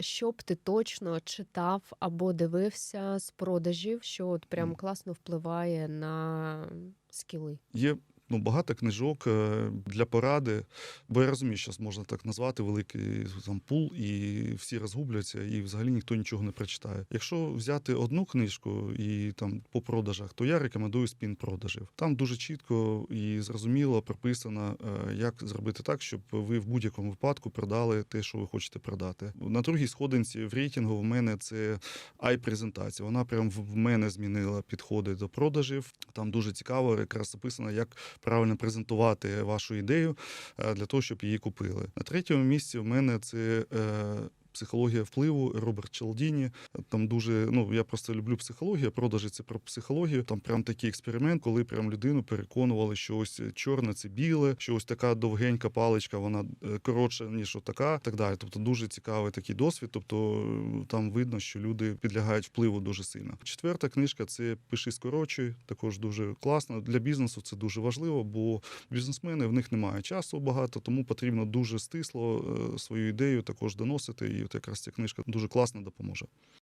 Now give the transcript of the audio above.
що б ти точно читав або дивився з продажів, що от прям класно впливає на скіли? Є ну, багато книжок е, для поради, бо я розумію, що можна так назвати великий там пул, і всі розгубляться, і взагалі ніхто нічого не прочитає. Якщо взяти одну книжку і там по продажах, то я рекомендую спін продажів. Там дуже чітко і зрозуміло прописано, е, як зробити так, щоб ви в будь-якому випадку продали те, що ви хочете продати. На другій сходинці в рейтингу в мене це ай-презентація. Вона прям в мене змінила підходи до продажів. Там дуже цікаво, якраз описано, як правильно презентувати вашу ідею е, для того, щоб її купили. На третьому місці в мене це. Психологія впливу Роберт Челдіні. Там дуже ну я просто люблю психологію. Продажі це про психологію. Там прям такий експеримент, коли прям людину переконували, що ось чорне це біле, що ось така довгенька паличка, вона е, коротша ніж отака, так далі. Тобто дуже цікавий такий досвід. Тобто е, там видно, що люди підлягають впливу дуже сильно. Четверта книжка це пиши скорочуй. Також дуже класно. Для бізнесу це дуже важливо, бо бізнесмени в них немає часу багато, тому потрібно дуже стисло е, свою ідею також доносити. І от якраз ця книжка дуже класно допоможе.